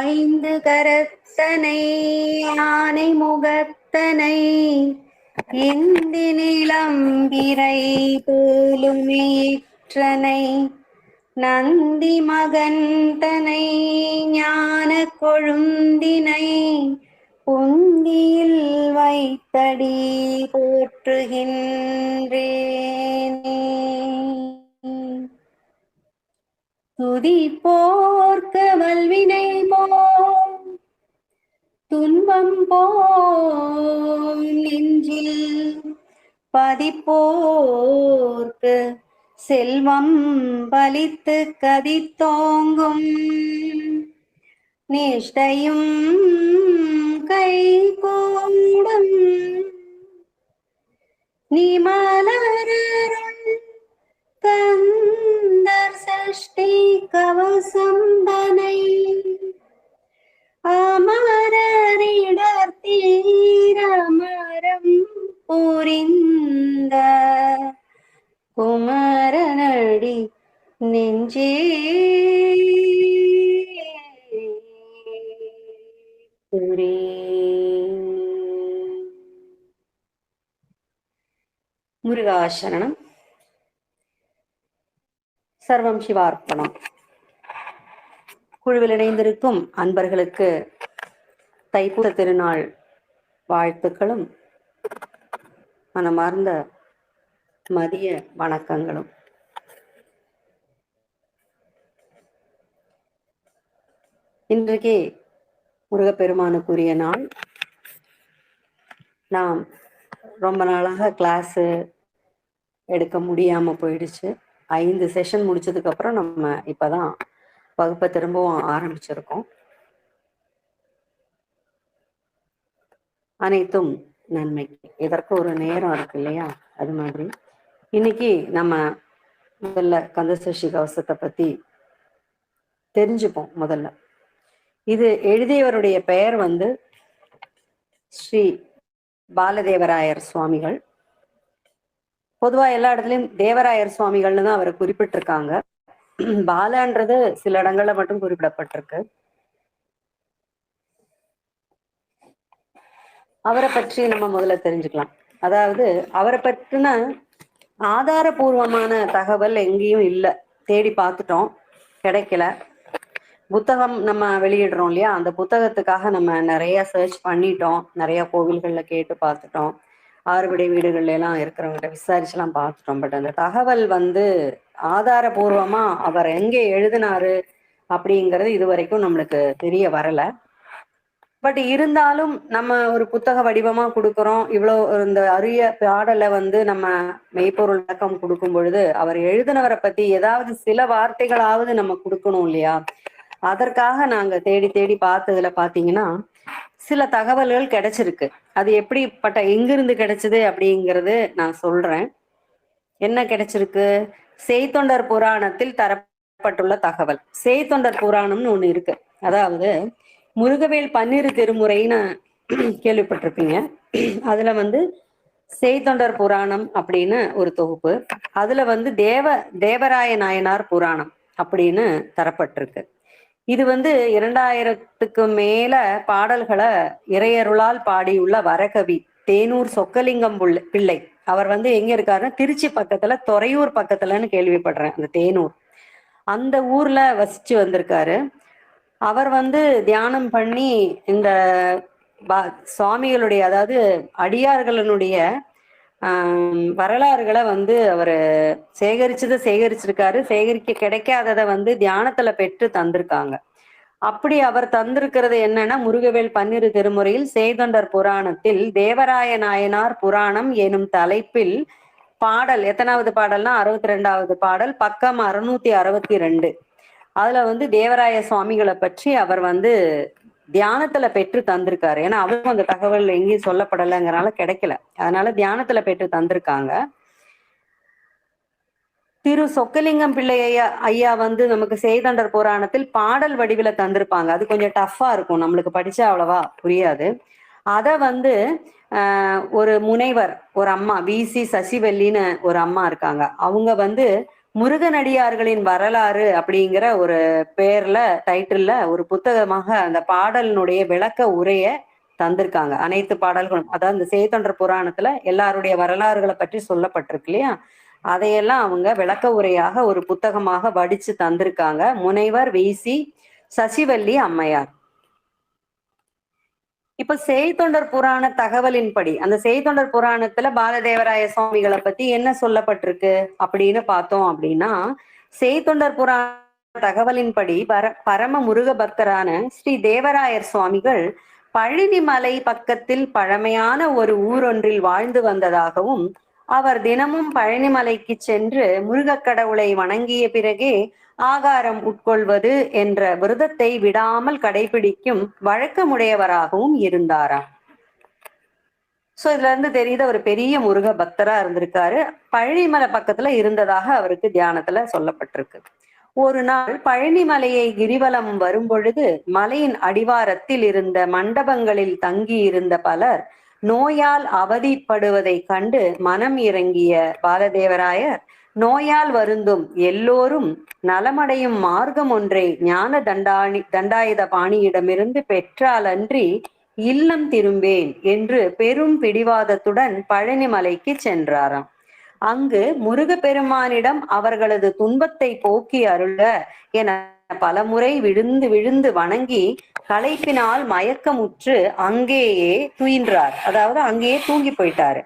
ஐந்து கரத்தனை ஆனை முகத்தனை இந்தி நிலம்பிரை போலுமேற்றனை நந்தி மகந்தனை ஞான கொழுந்தினை புந்தியில் வைத்தடி போற்றுகின்றேனே. துதி போர்க்க வல்வினை போ துன்பம் போல் நெஞ்சில் பதிப்போர்க்கு செல்வம் பலித்து கதித்தோங்கும். நிஷ்டையும் கை கூடும் நிமலருள் கந்தர் சஷ்டி கவசம் தனை அமரரிடர் தீரமரம் புரிந்த குமரனடி நெஞ்சே புரே முருகாசரணம் சர்வம் சிவார்ப்பணம் குழுவில் இணைந்திருக்கும் அன்பர்களுக்கு தைப்பூச திருநாள் வாழ்த்துக்களும் மனமார்ந்த மதிய வணக்கங்களும். இன்றைக்கே முருகப்பெருமானுக்குரிய நாள். நாம் ரொம்ப நாளாக கிளாஸு எடுக்க முடியாம போயிடுச்சு. ஐந்து செஷன் முடிச்சதுக்கு அப்புறம் நம்ம இப்பதான் வகுப்பை திரும்பவும் ஆரம்பிச்சிருக்கோம். அனைத்தும் நன்மைக்கு இதற்கு ஒரு நேரம் இருக்கு இல்லையா? அது மாதிரி. இன்னைக்கு நம்ம முதல்ல கந்தசஷ்டி கவசத்தை பத்தி தெரிஞ்சுப்போம் முதல்ல. இது எழுதியவருடைய பெயர் வந்து ஸ்ரீ பாலதேவராயர் சுவாமிகள். பொதுவா எல்லா இடத்துலயும் தேவராயர் சுவாமிகள்னு தான் அவரை குறிப்பிட்டிருக்காங்க. பாலன்றது சில இடங்கள்ல மட்டும் குறிப்பிடப்பட்டிருக்கு. அவரை பற்றி நம்ம முதல்ல தெரிஞ்சுக்கலாம். அதாவது அவரை பற்றின ஆதாரபூர்வமான தகவல் எங்கேயும் இல்லை. தேடி பார்த்துட்டோம். கிடைக்கல. புத்தகம் நம்ம வெளியிடுறோம் இல்லையா? அந்த புத்தகத்துக்காக நம்ம நிறைய சர்ச் பண்ணிட்டோம். நிறைய கோவில்கள்ல கேட்டு பார்த்துட்டோம். ஆறுபடை வீடுகள்ல எல்லாம் இருக்கிறவங்ககிட்ட விசாரிச்சுலாம் பார்த்துட்டோம். பட் அந்த தகவல் வந்து ஆதாரபூர்வமா அவர் எங்கே எழுதினாரு அப்படிங்கிறது இது வரைக்கும் நம்மளுக்கு தெரிய வரல. பட் இருந்தாலும் நம்ம ஒரு புத்தக வடிவமா கொடுக்குறோம். இவ்வளோ இந்த அரிய பாடலை வந்து நம்ம மெய்ப்பொருள் விளக்கம் கொடுக்கும் பொழுது அவர் எழுதினவரை பத்தி ஏதாவது சில வார்த்தைகளாவது நம்ம கொடுக்கணும் இல்லையா? அதற்காக நாங்க தேடி தேடி பார்த்ததுல பாத்தீங்கன்னா சில தகவல்கள் கிடைச்சிருக்கு. அது எப்படிப்பட்ட எங்கிருந்து கிடைச்சது அப்படிங்கிறது நான் சொல்றேன். என்ன கிடைச்சிருக்கு? செய்தொண்டர் புராணத்தில் தரப்பட்டுள்ள தகவல். செய்தொண்டர் புராணம்னு ஒண்ணு இருக்கு. அதாவது முருகவேல் பன்னிரு திருமுறைன்னு கேள்விப்பட்டிருப்பீங்க. அதுல வந்து செய்தொண்டர் புராணம் அப்படின்னு ஒரு தொகுப்பு. அதுல வந்து தேவ தேவராய நாயனார் புராணம் அப்படின்னு தரப்பட்டிருக்கு. இது வந்து இரண்டாயிரத்துக்கு மேல பாடல்களை இறையருளால் பாடியுள்ள வரகவி தேனூர் சொக்கலிங்கம் பிள்ளை அவர் வந்து எங்க இருக்காருன்னா திருச்சி பக்கத்துல துறையூர் பக்கத்துலன்னு கேள்விப்படுறேன் அந்த தேனூர். அந்த ஊர்ல வசிச்சு வந்திருக்காரு. அவர் வந்து தியானம் பண்ணி இந்த பா- சுவாமிகளுடைய அதாவது அடியார்களினுடைய வரலாறுகளை வந்து அவர் சேகரிச்சதை சேகரிச்சிருக்காரு. சேகரிக்க கிடைக்காததை வந்து தியானத்துல பெற்று தந்திருக்காங்க. அப்படி அவர் தந்திருக்கிறது என்னன்னா முருகவேல் பன்னிரு திருமுறையில் சேதொண்டர் புராணத்தில் தேவராய நாயனார் புராணம் எனும் தலைப்பில் பாடல் எத்தனாவது பாடல்னா அறுபத்தி ரெண்டாவது பாடல் பக்கம் அறுநூத்தி அறுபத்தி ரெண்டு. அதுல வந்து தேவராய சுவாமிகளை பற்றி அவர் வந்து தியானத்துல பெற்று தந்திருக்காரு. ஏன்னா அவரும் அந்த தகவல் எங்கேயும் சொல்லப்படலைங்கிறனால கிடைக்கல. அதனால தியானத்துல பெற்று தந்திருக்காங்க. திரு சொக்கலிங்கம் பிள்ளை ஐயா ஐயா வந்து நமக்கு செய்தண்டர் புராணத்தில் பாடல் வடிவில தந்திருப்பாங்க. அது கொஞ்சம் டஃப்பா இருக்கும். நம்மளுக்கு படிச்சா அவ்வளவா புரியாது. அத வந்து ஆஹ், ஒரு முனைவர் ஒரு அம்மா வி சி சசிவல்லின்னு ஒரு அம்மா இருக்காங்க. அவங்க வந்து முருகனடியார்களின் வரலாறு அப்படிங்கிற ஒரு பேர்ல டைட்டில்ல ஒரு புத்தகமாக அந்த பாடலினுடைய விளக்க உரைய தந்திருக்காங்க. அனைத்து பாடல்களும் அதாவது இந்த சேத்தொன்ற புராணத்துல எல்லாருடைய வரலாறுகளை பற்றி சொல்லப்பட்டிருக்கு இல்லையா? அதையெல்லாம் அவங்க விளக்க உரையாக ஒரு புத்தகமாக வடிச்சு தந்திருக்காங்க. முனைவர் விசி சசிவல்லி அம்மையார். இப்ப செய்தொண்டர் புராண தகவலின்படி அந்த செய்தொண்டர் புராணத்துல பாலதேவராய சுவாமிகளை பத்தி என்ன சொல்லப்பட்டிருக்கு அப்படின்னு பார்த்தோம் அப்படின்னா செய்தொண்டர் புராண தகவலின்படி பர பரம முருக பக்தரான ஸ்ரீ தேவராயர் சுவாமிகள் பழனிமலை பக்கத்தில் பழமையான ஒரு ஊரொன்றில் வாழ்ந்து வந்ததாகவும் அவர் தினமும் பழனிமலைக்கு சென்று முருகக் கடவுளை வணங்கிய பிறகே ஆகாரம் உட்கொள்வது என்ற விரதத்தை விடாமல் கடைபிடிக்கும் வழக்கமுடையவராகவும் இருந்தாராம். சோ இதுல இருந்து தெரியுது அவர் பெரிய முருக பக்தரா இருந்திருக்காரு. பழனிமலை பக்கத்துல இருந்ததாக அவருக்கு தியானத்துல சொல்லப்பட்டிருக்கு. ஒரு நாள் பழனிமலையை கிரிவலம் வரும் பொழுது மலையின் அடிவாரத்தில் இருந்த மண்டபங்களில் தங்கி இருந்த பலர் நோயால் அவதிப்படுவதை கண்டு மனம் இறங்கிய பாலதேவராயர் நோயால் வருந்தும் எல்லோரும் நலமடையும் மார்க்கம் ஒன்றை ஞான தண்டாணி தண்டாயுத பாணியிடமிருந்து பெற்றாலன்றி இல்லம் திரும்பேன் என்று பெரும் பிடிவாதத்துடன் பழனிமலைக்கு சென்றாராம். அங்கு முருகப்பெருமானிடம் அவர்களது துன்பத்தை போக்கி அருள என பலமுறை விழுந்து விழுந்து வணங்கி களைப்பினால் மயக்கமுற்று அங்கேயே துயின்றார். அதாவது அங்கேயே தூங்கி போயிட்டாரு.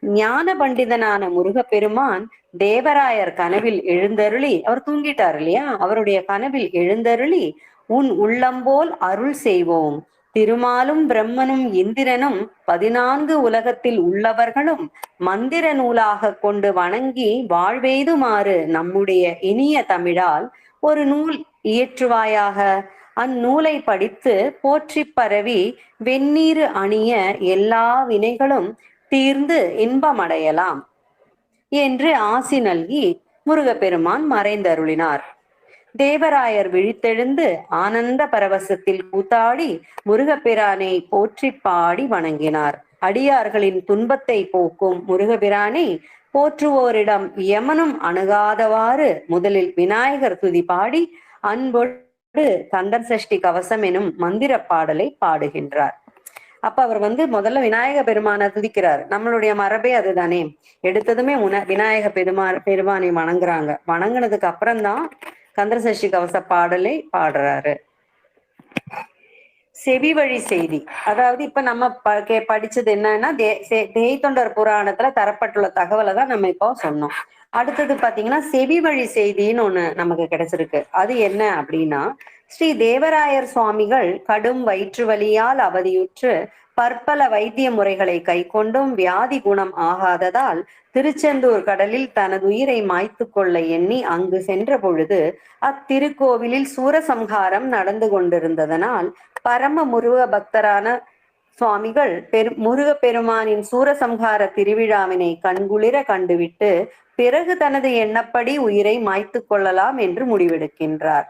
ஞான பண்டிதனான முருகப்பெருமான் தேவராயர் கனவில் எழுந்தருளி அவர் தூங்கிட்டார் இல்லையா? அவருடைய கனவில் எழுந்தருளி உன் உள்ளம்போல் அருள் செய்வோம். திருமாலும் பிரம்மனும் இந்திரனும் பதினான்கு உலகத்தில் உள்ளவர்களும் மந்திர நூலாக கொண்டு வணங்கி வாழ்வெய்துமாறு நம்முடைய இனிய தமிழால் ஒரு நூல் இயற்றுவாயாக. அந்நூலை படித்து போற்றி பரவி வெந்நீர் அணிய எல்லா வினைகளும் தீர்ந்து இன்பமடையலாம் என்று ஆசி நல்கி முருகப்பெருமான் மறைந்தருளினார். தேவராயர் விழித்தெழுந்து ஆனந்த பரவசத்தில் கூத்தாடி முருகப்பிரானை போற்றி பாடி வணங்கினார். அடியார்களின் துன்பத்தை போக்கும் முருகபிரானை போற்றுவோரிடம் யமனும் அணுகாதவாறு முதலில் விநாயகர் துதி பாடி அன்போடு கந்தர் சஷ்டி கவசம் எனும் மந்திர பாடலை பாடுகின்றார். அப்ப அவர் வந்து முதல்ல விநாயக பெருமானை துதிக்கிறார். நம்மளுடைய மரபே அதுதானே. எடுத்ததுமே உன விநாயக பெருமா பெருமானை வணங்குறாங்க. வணங்குனதுக்கு அப்புறம்தான் கந்தர் சஷ்டி கவச பாடலை பாடுறாரு. செவி வழி செய்தி. அதாவது இப்ப நம்ம படிச்சது என்னன்னா தே- தேய் தொண்டர் புராணத்துல தரப்பட்டுள்ள தகவலை தான் நம்ம இப்போ சொன்னோம். அடுத்தது பாத்தீங்கன்னா செவி வழி செய்தின்னு ஒண்ணு நமக்கு கிடைச்சிருக்கு. அது என்ன அப்படின்னா ஸ்ரீ தேவராயர் சுவாமிகள் கடும் வயிற்று வலியால் அவதியுற்று பற்பல வைத்திய முறைகளை கைக்கொண்டும் வியாதி குணம் ஆகாததால் திருச்செந்தூர் கடலில் தனது உயிரை மாய்த்து கொள்ள எண்ணி அங்கு சென்ற பொழுது அத்திருக்கோவிலில் சூரசம்ஹாரம் நடந்து கொண்டிருந்ததனால் பரம முருக பக்தரான சுவாமிகள் பெரு முருக பெருமானின் சூரசம்ஹார திருவிழாவினை கண்குளிர கண்டுவிட்டு பிறகு தனது எண்ணப்படி உயிரை மாய்த்து கொள்ளலாம் என்று முடிவெடுக்கின்றார்.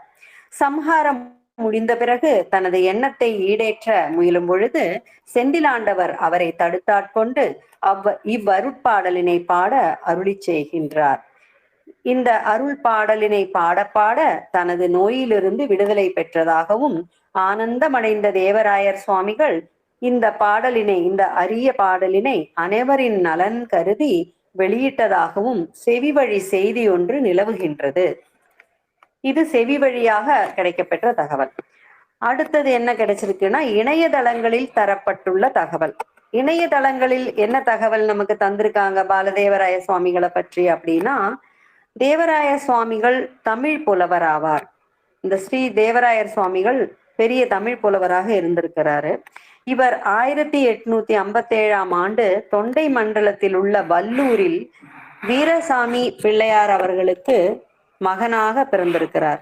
சம்ஹாரம் முடிந்த பிறகு தனது எண்ணத்தை ஈடேற்ற முயலும் பொழுது செந்திலாண்டவர் அவரை தடுத்தாட்கொண்டு அவ் இவ்வருட்பாடலினை பாட அருளி செய்கின்றார். இந்த அருள் பாடலினை பாட பாட தனது நோயிலிருந்து விடுதலை பெற்றதாகவும் ஆனந்தமடைந்த தேவராயர் சுவாமிகள் இந்த பாடலினை இந்த அரிய பாடலினை அனைவரின் நலன் கருதி வெளியிட்டதாகவும் செவி வழி செய்தி ஒன்று நிலவுகின்றது. இது செவி வழியாக கிடைக்கப்பெற்ற தகவல். அடுத்தது என்ன கிடைச்சிருக்குன்னா இணையதளங்களில் தரப்பட்டுள்ள தகவல். இணையதளங்களில் என்ன தகவல் நமக்கு தந்திருக்காங்க பாலதேவராய சுவாமிகளை பற்றி அப்படின்னா தேவராய சுவாமிகள் தமிழ் புலவர் ஆவார். இந்த ஸ்ரீ தேவராயர் சுவாமிகள் பெரிய தமிழ் புலவராக இருந்திருக்கிறாரு. இவர் ஆயிரத்தி எட்நூத்தி ஐம்பத்தி ஏழாம் ஆண்டு தொண்டை மண்டலத்தில் உள்ள வல்லூரில் வீரசாமி பிள்ளையார் அவர்களுக்கு மகனாக பிறந்திருக்கிறார்.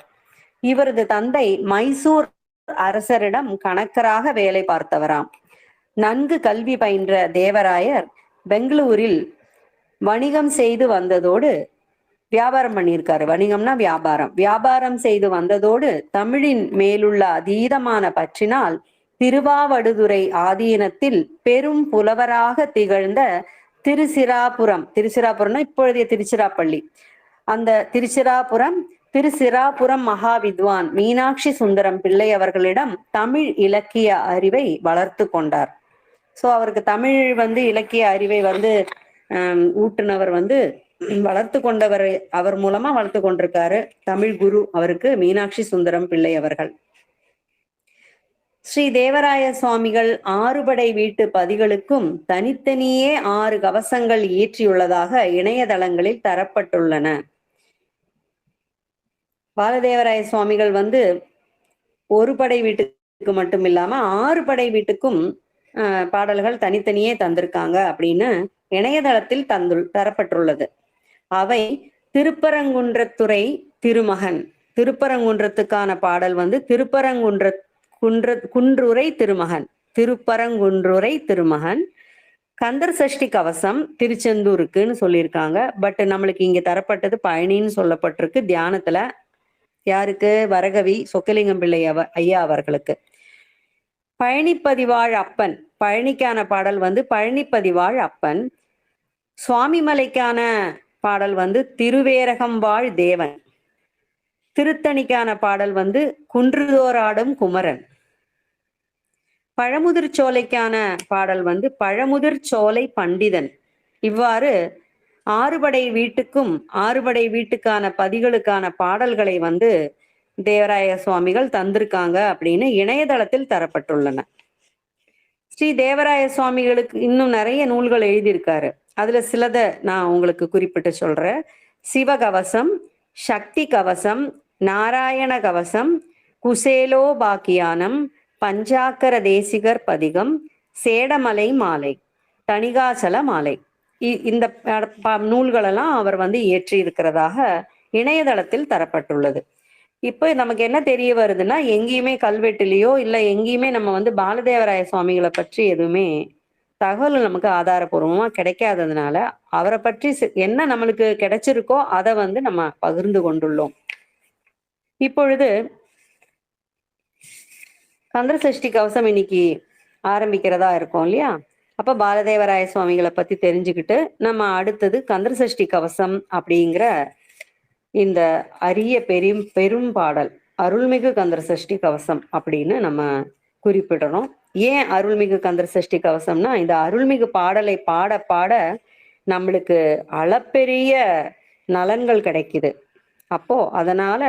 இவரது தந்தை மைசூர் அரசரிடம் கணக்கராக வேலை பார்த்தவராம். நன்கு கல்வி பயின்ற தேவராயர் பெங்களூரில் வணிகம் செய்து வந்ததோடு வியாபாரம் பண்ணியிருக்காரு. வணிகம்னா வியாபாரம். வியாபாரம் செய்து வந்ததோடு தமிழின் மேலுள்ள அதீதமான பற்றினால் திருவாவடுதுறை ஆதீனத்தில் பெரும் புலவராக திகழ்ந்த திருச்சிராபுரம் திருச்சிராபுரம்னா இப்பொழுதைய திருச்சிராப்பள்ளி. அந்த திருச்சிராபுரம் திருச்சிராபுரம் மகா வித்வான் மீனாட்சி சுந்தரம் பிள்ளை அவர்களிடம் தமிழ் இலக்கிய அறிவை வளர்த்து கொண்டார். சோ அவருக்கு தமிழ் வந்து இலக்கிய அறிவை வந்து ஆஹ் ஊட்டுனவர் வந்து வளர்த்து கொண்டவர் அவர் மூலமா வளர்த்து கொண்டிருக்காரு தமிழ் குரு அவருக்கு மீனாட்சி சுந்தரம் பிள்ளை அவர்கள். ஸ்ரீ தேவராய சுவாமிகள் ஆறுபடை வீட்டு பதிகளுக்கும் தனித்தனியே ஆறு கவசங்கள் இயற்றியுள்ளதாக இணையதளங்களில் தரப்பட்டுள்ளன. பாலதேவராய சுவாமிகள் வந்து ஒரு படை வீட்டுக்கு மட்டும் இல்லாம ஆறு படை வீட்டுக்கும் ஆஹ், பாடல்கள் தனித்தனியே தந்திருக்காங்க அப்படின்னு இணையதளத்தில் தந்து தரப்பட்டுள்ளது. அவை திருப்பரங்குன்றத்துறை திருமகன். திருப்பரங்குன்றத்துக்கான பாடல் வந்து திருப்பரங்குன்ற குன்ற குன்றுரை திருமகன். திருப்பரங்குன்றுரை திருமகன். கந்தர் சஷ்டி கவசம் திருச்செந்தூருக்குன்னு சொல்லியிருக்காங்க. பட் நம்மளுக்கு இங்க தரப்பட்டது பழனின்னு சொல்லப்பட்டிருக்கு. தியானத்துல யாருக்கு? வரகவி சொக்கலிங்கம் பிள்ளை அவ ஐயா அவர்களுக்கு. பழனிப்பதிவாழ் அப்பன். பழனிக்கான பாடல் வந்து பழனிப்பதிவாழ் அப்பன். சுவாமிமலைக்கான பாடல் வந்து திருவேரகம் வாழ் தேவன். திருத்தணிக்கான பாடல் வந்து குன்றுதோராடும் குமரன். பழமுதிர் சோலைக்கான பாடல் வந்து பழமுதிர் சோலை பண்டிதன். இவ்வாறு ஆறுபடை வீட்டுக்கும் ஆறுபடை வீட்டுக்கான பதிகளுக்கான பாடல்களை வந்து தேவராய சுவாமிகள் தந்திருக்காங்க அப்படின்னு இணையதளத்தில் தரப்பட்டுள்ளன. ஸ்ரீ தேவராய சுவாமிகளுக்கு இன்னும் நிறைய நூல்கள் எழுதியிருக்காரு. அதுல சிலதை நான் உங்களுக்கு குறிப்பிட்டு சொல்றேன். சிவகவசம் சக்தி கவசம் நாராயண கவசம் குசேலோ பாக்கியானம் பஞ்சாக்கர தேசிகர் பதிகம் சேடமலை மாலை தணிகாசல மாலை. இ- இந்த ப- நூல்களெல்லாம் அவர் வந்து இயற்றி இருக்கிறதாக இணையதளத்தில் தரப்பட்டுள்ளது. இப்போ நமக்கு என்ன தெரிய வருதுன்னா எங்கேயுமே கல்வெட்டுலேயோ இல்லை எங்கேயுமே நம்ம வந்து பாலதேவராய சுவாமிகளை பற்றி எதுவுமே தகவல் நமக்கு ஆதாரபூர்வமாக கிடைக்காததுனால அவரை பற்றி என்ன நம்மளுக்கு கிடைச்சிருக்கோ அதை வந்து நம்ம பகிர்ந்து கொண்டுள்ளோம். இப்பொழுது சந்திரசஷ்டி கவசம் இன்னைக்கு ஆரம்பிக்கிறதா இருக்கும் இல்லையா? அப்ப பாலதேவராய சுவாமிகளை பத்தி தெரிஞ்சுக்கிட்டு நம்ம அடுத்தது கந்தர சஷ்டி கவசம் அப்படிங்கிற இந்த அரிய பெரும் பெரும் பாடல் அருள்மிகு கந்தர சஷ்டி கவசம் அப்படின்னு நம்ம குறிப்பிடணும். ஏன் அருள்மிகு கந்தர் சஷ்டி கவசம்னா இந்த அருள்மிகு பாடலை பாட பாட நம்மளுக்கு அளப்பெரிய நலன்கள் கிடைக்குது. அப்போ அதனால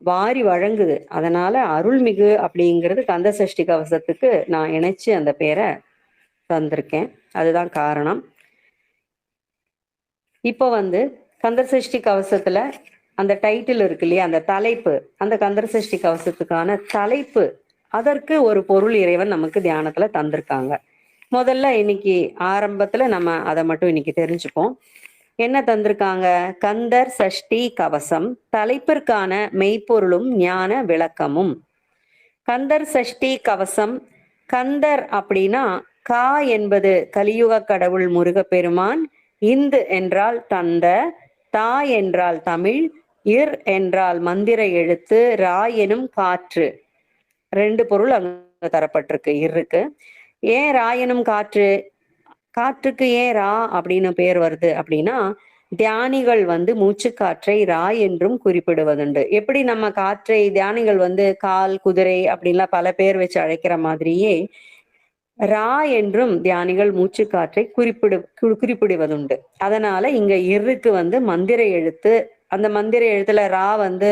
வாரி வழங்குது. அதனால அருள்மிகு அப்படிங்கிறது கந்த சஷ்டி கவசத்துக்கு நான் இணைச்சு அந்த பேரை தந்திருக்கேன். அதுதான் காரணம். இப்போ வந்து கந்தர் சஷ்டி கவசத்துல அந்த டைட்டில் இருக்கு இல்லையா? அந்த தலைப்பு அந்த கந்தர் சஷ்டி கவசத்துக்கான தலைப்பு அதற்கு ஒரு பொருள் இறைவன் நமக்கு தியானத்துல தந்திருக்காங்க. முதல்ல இன்னைக்கு ஆரம்பத்துல நம்ம அதை மட்டும் இன்னைக்கு தெரிஞ்சுப்போம். என்ன தந்திருக்காங்க? கந்தர் சஷ்டி கவசம் தலைப்பிற்கான மெய்ப்பொருளும் ஞான விளக்கமும். கந்தர் சஷ்டி கவசம் கந்தர் அப்படின்னா கா என்பது கலியுக கடவுள் முருகப்பெருமான் இந்து என்றால் தந்த தா என்றால் தமிழ் இர் என்றால் மந்திர எழுத்து ரா எனும் காற்று. ரெண்டு பொருள் அங்க தரப்பட்டிருக்கு. இருக்கு. ஏன் ராயனும் காற்று காற்றுக்கு ஏன் ரா அப்படின்னு பேர் வருது அப்படின்னா தியானிகள் வந்து மூச்சுக்காற்றை ரா என்றும் குறிப்பிடுவதுண்டு. எப்படி நம்ம காற்றை தியானிகள் வந்து கால் குதிரை அப்படின்லாம் பல பேர் வச்சு அழைக்கிற மாதிரியே ரா என்றும் தியானிகள் மூச்சுக்காற்றை குறிப்பிடு குறிப்பிடுவதுண்டு. அதனால இங்க இருக்கு வந்து மந்திர எழுத்து. அந்த மந்திர எழுத்துல ரா வந்து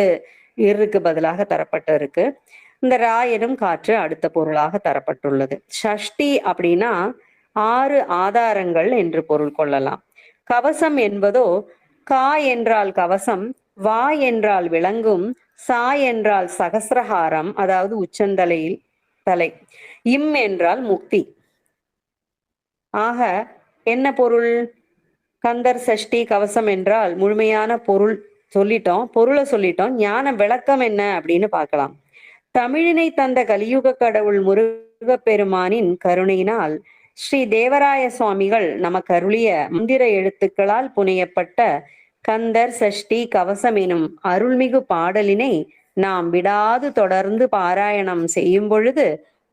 இருக்கு பதிலாக தரப்பட்டு இருக்கு இந்த ரா எனும் காற்று அடுத்த பொருளாக தரப்பட்டுள்ளது. ஷஷ்டி அப்படின்னா ஆறு ஆதாரங்கள் என்று பொருள் கொள்ளலாம். கவசம் என்பதோ கா என்றால் கவசம் வா என்றால் விளங்கும் சா என்றால் சகசிரஹாரம் அதாவது உச்சந்தலையில் தலை இம் என்றால் முக்தி. ஆக என்ன பொருள்? கந்தர் சஷ்டி கவசம் என்றால் முழுமையான பொருள் சொல்லிட்டோம் பொருளை சொல்லிட்டோம் ஞான விளக்கம் என்ன அப்படின்னு பார்க்கலாம். தமிழினை தந்த கலியுக கடவுள் முருகப்பெருமானின் கருணையினால் ஸ்ரீ தேவராய சுவாமிகள் நமக்கு அருளிய மந்திர எழுத்துக்களால் புனையப்பட்ட கந்தர் சஷ்டி கவசம் எனும் அருள்மிகு பாடலினை நாம் விடாது தொடர்ந்து பாராயணம் செய்யும் பொழுது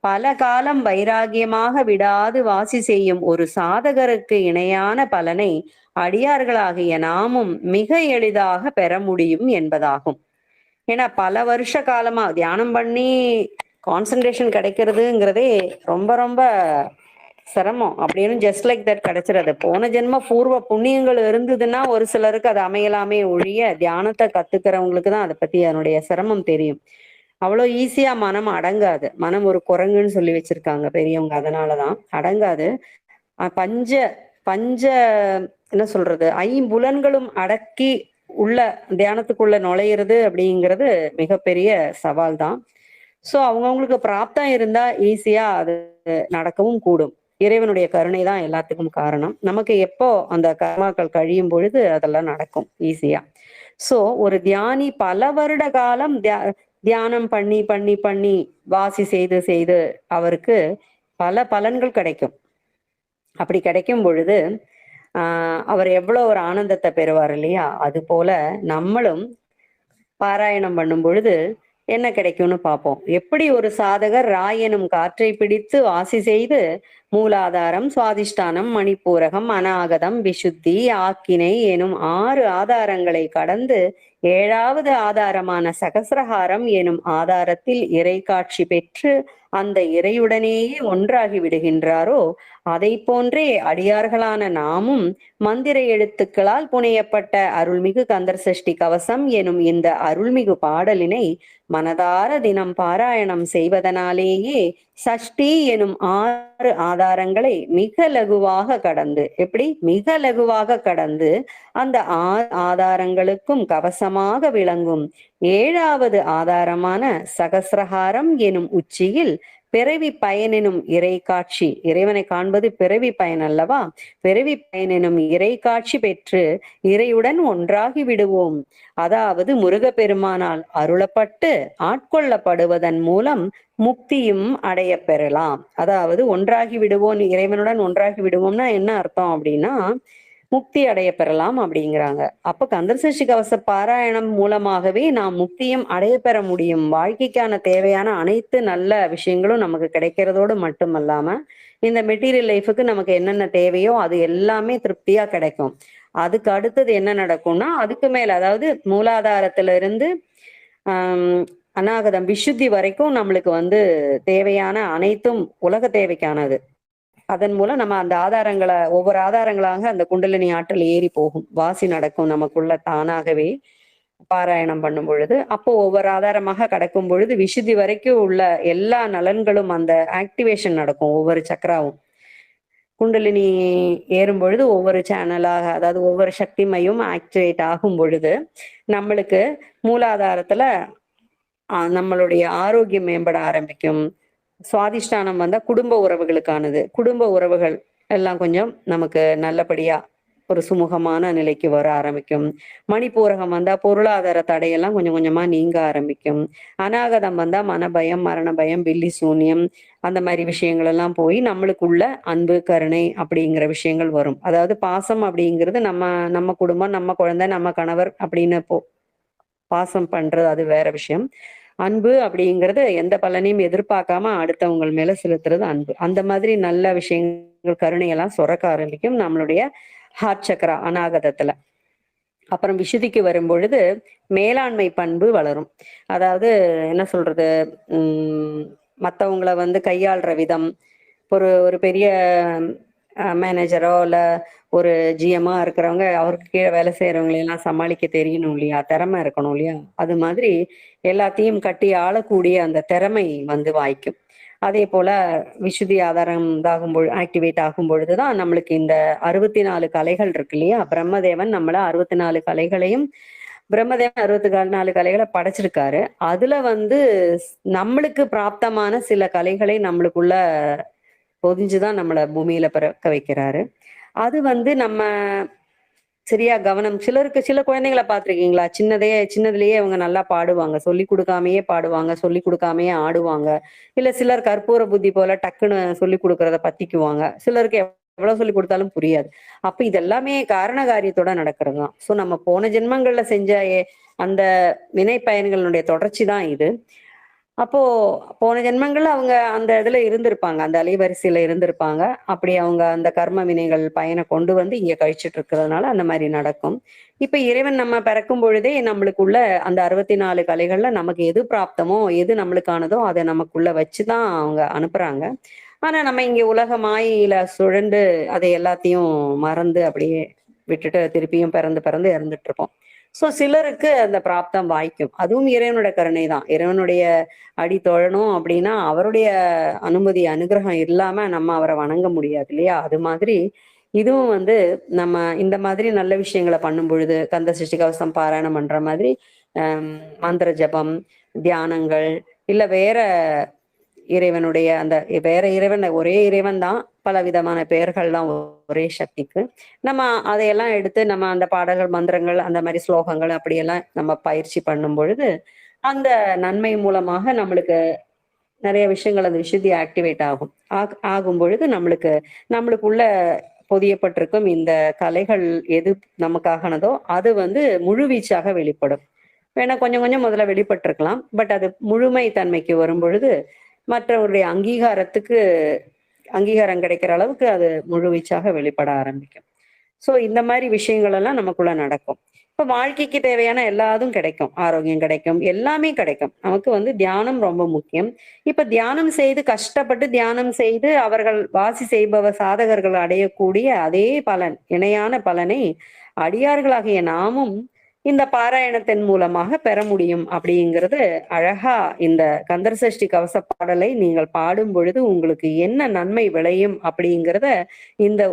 பல காலம் வைராகியமாக விடாது வாசி செய்யும் ஒரு சாதகருக்கு இணையான பலனை அடியார்களாகிய நாமும் மிக எளிதாக பெற முடியும் என்பதாகும். ஏன்னா பல வருஷ காலமா தியானம் பண்ணி கான்சன்ட்ரேஷன் கிடைக்கிறதுங்கிறதே ரொம்ப ரொம்ப சிரமம். அப்படின்னு ஜஸ்ட் லைக் தட் கிடைச்சிடாது. போன ஜென்ம பூர்வ புண்ணியங்கள் இருந்ததுன்னா ஒரு சிலருக்கு அது அமையலாமே ஒழிய தியானத்தை கத்துக்கிறவங்களுக்கு தான் அதை பத்தி அதனுடைய சிரமம் தெரியும். அவ்வளோ ஈஸியா மனம் அடங்காது. மனம் ஒரு குரங்குன்னு சொல்லி வச்சிருக்காங்க பெரியவங்க. அதனாலதான் அடங்காது. பஞ்ச பஞ்ச என்ன சொல்றது? ஐம்புலன்களும் அடக்கி உள்ள தியானத்துக்குள்ள நுழையிறது அப்படிங்கிறது மிகப்பெரிய சவால் தான் ஸோ அவங்கவுங்களுக்கு பிராப்தம் இருந்தா ஈஸியா அது நடக்கவும் கூடும். இறைவனுடைய கருணை தான் எல்லாத்துக்கும் காரணம். நமக்கு எப்போ அந்த கர்மாக்கள் கழியும் பொழுது அதெல்லாம் நடக்கும் ஈஸியா சோ ஒரு தியானி பல வருட காலம் தியா தியானம் பண்ணி பண்ணி பண்ணி வாசி செய்து செய்து அவருக்கு பல பலன்கள் கிடைக்கும். அப்படி கிடைக்கும் பொழுது ஆஹ் அவர் எவ்வளவு ஒரு ஆனந்தத்தை பெறுவார் இல்லையா? அது போல நம்மளும் பாராயணம் பண்ணும் பொழுது என்ன கிடைக்கும்னு பார்ப்போம். எப்படி ஒரு சாதகர் ராயனும் காற்றை பிடித்து வாசி செய்து மூலாதாரம் சுவாதிஷ்டானம் மணிப்பூரகம் அநாகதம் விசுத்தி ஆக்கினை எனும் ஆறு ஆதாரங்களை கடந்து ஏழாவது ஆதாரமான சகசிரஹாரம் எனும் ஆதாரத்தில் இறை காட்சி பெற்று அந்த இறையுடனேயே ஒன்றாகி விடுகின்றாரோ அதை போன்றே அடியார்களான நாமும் மந்திர எழுத்துக்களால் புனையப்பட்ட அருள்மிகு கந்தர் சஷ்டி கவசம் எனும் இந்த அருள்மிகு பாடலினை மனதார தினம் பாராயணம் செய்வதனாலேயே சஷ்டி எனும் ஆறு ஆதாரங்களை மிக லகுவாக கடந்து எப்படி? மிக லகுவாக கடந்து அந்த ஆ- ஆதாரங்களுக்கும் கவசமாக விளங்கும் ஏழாவது ஆதாரமான சகசிரஹாரம் எனும் உச்சியில் பிறவி பயனெனும் இறை காட்சி இறைவனை காண்பது பிறவி பயன் அல்லவா? பிறவி பயனெனும் இறை காட்சி பெற்று இறையுடன் ஒன்றாகி விடுவோம். அதாவது முருகப்பெருமானால் அருளப்பட்டு ஆட்கொள்ளப்படுவதன் மூலம் முக்தியும் அடைய பெறலாம். அதாவது ஒன்றாகி விடுவோம் இறைவனுடன் ஒன்றாகி விடுவோம்னா என்ன அர்த்தம் அப்படின்னா முக்தி அடைய பெறலாம் அப்படிங்கிறாங்க. அப்ப கந்தர்சஷ்டி கவச பாராயணம் மூலமாகவே நாம் முக்தியும் அடைய பெற முடியும். வாழ்க்கைக்கான தேவையான அனைத்து நல்ல விஷயங்களும் நமக்கு கிடைக்கிறதோடு மட்டுமல்லாம இந்த மெட்டீரியல் லைஃபுக்கு நமக்கு என்னென்ன தேவையோ அது எல்லாமே திருப்தியா கிடைக்கும். அதுக்கு அடுத்தது என்ன நடக்கும்னா அதுக்கு மேல அதாவது மூலாதாரத்துல இருந்து ஆஹ் அநாகதம் விசுத்தி வரைக்கும் நம்மளுக்கு வந்து தேவையான அனைத்தும் உலக தேவைக்கானது. அதன் மூலம் நம்ம அந்த ஆதாரங்களை ஒவ்வொரு ஆதாரங்களாக அந்த குண்டலினி ஆற்றல் ஏறி போகும். வாசி நடக்கும் நமக்குள்ள தானாகவே பாராயணம் பண்ணும் பொழுது. அப்போ ஒவ்வொரு ஆதாரமாக கடக்கும் பொழுது விசுதி வரைக்கும் உள்ள எல்லா நலன்களும் அந்த ஆக்டிவேஷன் நடக்கும் ஒவ்வொரு சக்கராவும் குண்டலினி ஏறும் பொழுது ஒவ்வொரு சேனலாக அதாவது ஒவ்வொரு சக்தி மையம் ஆக்டிவேட் ஆகும் பொழுது நம்மளுக்கு மூலாதாரத்துல நம்மளுடைய ஆரோக்கியம் மேம்பட ஆரம்பிக்கும். சுவாதிஷ்டானம் வந்தா குடும்ப உறவுகளுக்கானது. குடும்ப உறவுகள் எல்லாம் கொஞ்சம் நமக்கு நல்லபடியா ஒரு சுமூகமான நிலைக்கு வர ஆரம்பிக்கும். மணிப்பூரகம் வந்தா பொருளாதார தடையெல்லாம் கொஞ்சம் கொஞ்சமா நீங்க ஆரம்பிக்கும். அநாகதம் வந்தா மனபயம் மரண பயம் பில்லி சூன்யம் அந்த மாதிரி விஷயங்கள் எல்லாம் போய் நம்மளுக்குள்ள அன்பு கருணை அப்படிங்கிற விஷயங்கள் வரும். அதாவது பாசம் அப்படிங்கிறது நம்ம நம்ம குடும்பம் நம்ம குழந்தை நம்ம கணவர் அப்படின்னு போ பாசம் பண்றது அது வேற விஷயம். அன்பு அப்படிங்கிறது எந்த பலனையும் எதிர்பார்க்காம அடுத்தவங்க மேல செலுத்துறது அன்பு. அந்த மாதிரி நல்ல விஷயங்கள் கருணையெல்லாம் சுரக்க ஆரம்பிக்கும் நம்மளுடைய ஹார்ட் சக்கரா அநாகதத்துல. அப்புறம் விசுதிக்கு வரும் பொழுது மேலாண்மை பண்பு வளரும். அதாவது என்ன சொல்றது? உம் மற்றவங்கள வந்து கையாளுற விதம் ஒரு ஒரு பெரிய மேனேஜரோ இல்ல ஒரு ஜிஎம்மா இருக்கிறவங்க அவருக்கு கீழே வேலை செய்யறவங்களை எல்லாம் சமாளிக்க தெரியணும் இல்லையா? திறமை இருக்கணும் இல்லையா? அது மாதிரி எல்லாத்தையும் கட்டி ஆளக்கூடிய அந்த திறமை வந்து வாய்க்கும். அதே போல விசுதி ஆதாரம் இதாகும் பொழுது ஆக்டிவேட் ஆகும் பொழுதுதான் நம்மளுக்கு இந்த அறுபத்தி நாலு கலைகள் இருக்கு இல்லையா? பிரம்மதேவன் நம்மள அறுபத்தி நாலு கலைகளையும் பிரம்மதேவன் அறுபத்தி நாலு கலைகளை படைச்சிருக்காரு. அதுல வந்து நம்மளுக்கு பிராப்தமான சில கலைகளை நம்மளுக்குள்ள பொதிஞ்சுதான் நம்மள பூமியில பிறக்க வைக்கிறாரு. அது வந்து நம்ம சரியா கவனம் சிலருக்கு சில குழந்தைங்களை பார்த்திருக்கீங்களா? சின்னதே சின்னதுலயே அவங்க நல்லா பாடுவாங்க. சொல்லி கொடுக்காமயே பாடுவாங்க சொல்லி கொடுக்காமயே ஆடுவாங்க. இல்ல சிலர் கற்பூர புத்தி போல டக்குன்னு சொல்லி கொடுக்கறத பத்திக்குவாங்க. சிலருக்கு எவ்வளவு சொல்லி கொடுத்தாலும் புரியாது. அப்ப இதெல்லாமே காரண காரியத்தோட நடக்கிறது தான் ஸோ நம்ம போன ஜென்மங்கள்ல செஞ்ச அந்த வினை பயன்களுடைய தொடர்ச்சி தான் இது. அப்போ போன ஜென்மங்கள்ல அவங்க அந்த இதுல இருந்திருப்பாங்க. அந்த அலைவரிசையில இருந்திருப்பாங்க. அப்படி அவங்க அந்த கர்ம வினைகள் பயனை கொண்டு வந்து இங்க கழிச்சிட்டு இருக்கிறதுனால அந்த மாதிரி நடக்கும். இப்ப இறைவன் நம்ம பிறக்கும் பொழுதே நம்மளுக்குள்ள அந்த அறுபத்தி நாலு கலைகள்ல நமக்கு எது பிராப்தமோ எது நம்மளுக்கானதோ அதை நமக்குள்ள வச்சுதான் அவங்க அனுப்புறாங்க. ஆனா நம்ம இங்க உலக மாயில சுழண்டு அதை எல்லாத்தையும் மறந்து அப்படியே விட்டுட்டு திருப்பியும் பிறந்து பிறந்து இறந்துட்டு இருப்போம். சோ சிலருக்கு அந்த பிராப்தம் வாய்க்கும். அதுவும் இறைவனுடைய கருணை தான் இறைவனுடைய அடி தொழணும் அப்படின்னா அவருடைய அனுமதி அனுகிரகம் இல்லாம நம்ம அவரை வணங்க முடியாது இல்லையா? அது மாதிரி இதுவும் வந்து நம்ம இந்த மாதிரி நல்ல விஷயங்களை பண்ணும் பொழுது கந்த சிருஷ்டி கவசம் பாராயணம் பண்ற மாதிரி மந்திர ஜபம் தியானங்கள் இல்ல வேற இறைவனுடைய அந்த வேற இறைவன் ஒரே இறைவன் தான் பல விதமான பெயர்கள்லாம் ஒரே சக்திக்கு. நம்ம அதையெல்லாம் எடுத்து நம்ம அந்த பாடல்கள் மந்திரங்கள் அந்த மாதிரி ஸ்லோகங்கள் அப்படியெல்லாம் நம்ம பயிற்சி பண்ணும் பொழுது அந்த நன்மை மூலமாக நம்மளுக்கு நிறைய விஷயங்கள் அந்த விஷயத்தி ஆக்டிவேட் ஆகும். ஆகும் பொழுது நம்மளுக்கு நம்மளுக்குள்ள பொதியப்பட்டிருக்கும் இந்த கலைகள் எது நமக்காகனதோ அது வந்து முழுவீச்சாக வெளிப்படும். வேணா கொஞ்சம் கொஞ்சம் முதல்ல வெளிப்பட்டிருக்கலாம். பட் அது முழுமை தன்மைக்கு வரும் பொழுது மற்றவருடைய அங்கீகாரத்துக்கு அங்கீகாரம் கிடைக்கிற அளவுக்கு அது முழுவீச்சாக வெளிப்பட ஆரம்பிக்கும். ஸோ இந்த மாதிரி விஷயங்கள் எல்லாம் நமக்குள்ள நடக்கும். இப்ப வாழ்க்கைக்கு தேவையான எல்லாதும் கிடைக்கும். ஆரோக்கியம் கிடைக்கும். எல்லாமே கிடைக்கும். நமக்கு வந்து தியானம் ரொம்ப முக்கியம். இப்ப தியானம் செய்து கஷ்டப்பட்டு தியானம் செய்து அவர்கள் வாசி செய்பவ சாதகர்கள் அடையக்கூடிய அதே பலன் இணையான பலனை அடியார்களாகிய நாமும் இந்த பாராயணத்தின் மூலமாக பெற முடியும் அப்படிங்கிறது அழகா இந்த கந்தர் சஷ்டி கவச பாடலை நீங்கள் பாடும் பொழுது உங்களுக்கு என்ன நன்மை விளையும் அப்படிங்கிறத இந்த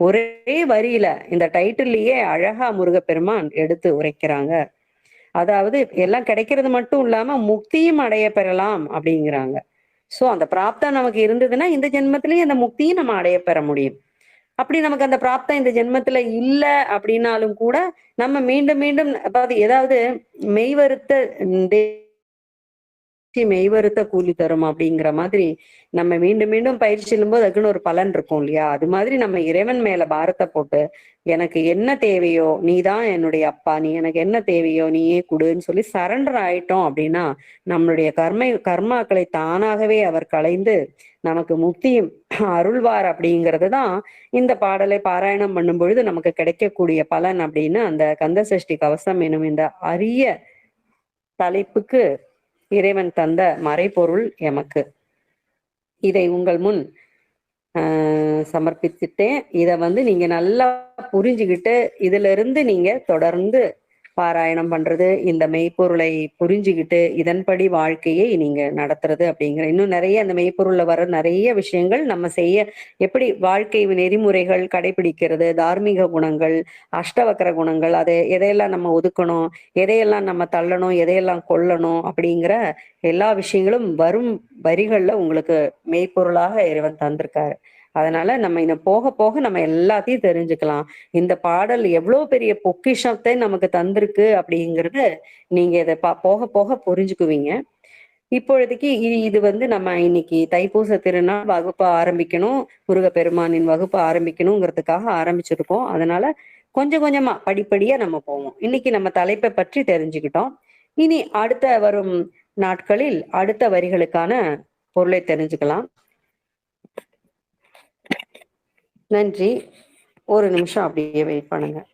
ஒரே வரியில இந்த டைட்டில்லையே அழகா முருகப்பெருமான் எடுத்து உரைக்கிறாங்க. அதாவது எல்லாம் கிடைக்கிறது மட்டும் இல்லாம முக்தியும் அடைய பெறலாம் அப்படிங்கிறாங்க. சோ அந்த பிராப்தம் நமக்கு இருந்ததுன்னா இந்த ஜென்மத்திலயும் அந்த முக்தியும் நம்ம அடைய பெற முடியும். அப்படி நமக்கு அந்த பிராப்தம் இந்த ஜென்மத்துல இல்ல அப்படின்னாலும் கூட நம்ம மீண்டும் மீண்டும் அதாவது ஏதாவது மெய்வருத்த மெய்வருத்த கூலி தரும் அப்படிங்கிற மாதிரி நம்ம மீண்டும் மீண்டும் பயிற்சி செல்லும்போது அதுக்குன்னு ஒரு பலன் இருக்கும் இல்லையா? அது மாதிரி நம்ம இறைவன் மேல பாரத்தை போட்டு எனக்கு என்ன தேவையோ நீ தான் என்னுடைய அப்பா நீ எனக்கு என்ன தேவையோ நீயே கொடுன்னு சொல்லி சரண்டர் ஆயிட்டோம் அப்படின்னா நம்மளுடைய கர்மை கர்மாக்களை தானாகவே அவர் களைந்து நமக்கு முக்தியும் அருள்வார் அப்படிங்கிறது தான் இந்த பாடலை பாராயணம் பண்ணும் பொழுது நமக்கு கிடைக்கக்கூடிய பலன் அப்படின்னு அந்த கந்த சஷ்டி கவசம் எனும் இந்த அரிய தலைப்புக்கு இறைவன் தந்த மறைபொருள் எமக்கு. இதை உங்கள் முன் சமர்ப்பித்துட்டேன். இதை வந்து நீங்க நல்லா புரிஞ்சுக்கிட்டு இதுல இருந்து நீங்க தொடர்ந்து பாராயணம் பண்றது இந்த மெய்ப்பொருளை புரிஞ்சுக்கிட்டு இதன்படி வாழ்க்கையை நீங்க நடத்துறது அப்படிங்கிற இன்னும் நிறைய அந்த மெய்ப்பொருள்ல வர நிறைய விஷயங்கள் நம்ம செய்ய எப்படி வாழ்க்கை நெறிமுறைகள் கடைபிடிக்கிறது தார்மீக குணங்கள் அஷ்டவக்கர குணங்கள் அதை எதையெல்லாம் நம்ம ஒதுக்கணும் எதையெல்லாம் நம்ம தள்ளணும் எதையெல்லாம் கொல்லணும் அப்படிங்கிற எல்லா விஷயங்களும் வரும் வரிகள்ல உங்களுக்கு மெய்ப்பொருளாக இறைவன் தந்திருக்காரு. அதனால நம்ம இன்னும் போக போக நம்ம எல்லாத்தையும் தெரிஞ்சுக்கலாம். இந்த பாடல் எவ்வளவு பெரிய பொக்கிஷத்தை நமக்கு தந்திருக்கு அப்படிங்கறது நீங்க இதை போக போக புரிஞ்சுக்குவீங்க. இப்பொழுதைக்கு இது வந்து நம்ம இன்னைக்கு தைப்பூச திருநாள் வகுப்பு ஆரம்பிக்கணும். முருகப்பெருமானின் வகுப்பு ஆரம்பிக்கணுங்கிறதுக்காக ஆரம்பிச்சிருக்கோம். அதனால கொஞ்சம் கொஞ்சமா படிப்படியா நம்ம போவோம். இன்னைக்கு நம்ம தலைப்பை பற்றி தெரிஞ்சுக்கிட்டோம். இனி அடுத்த வரும் நாட்களில் அடுத்த வரிகளுக்கான பொருளை தெரிஞ்சுக்கலாம். நன்றி. ஒரு நிமிஷம் அப்படியே வெயிட் பண்ணுங்க.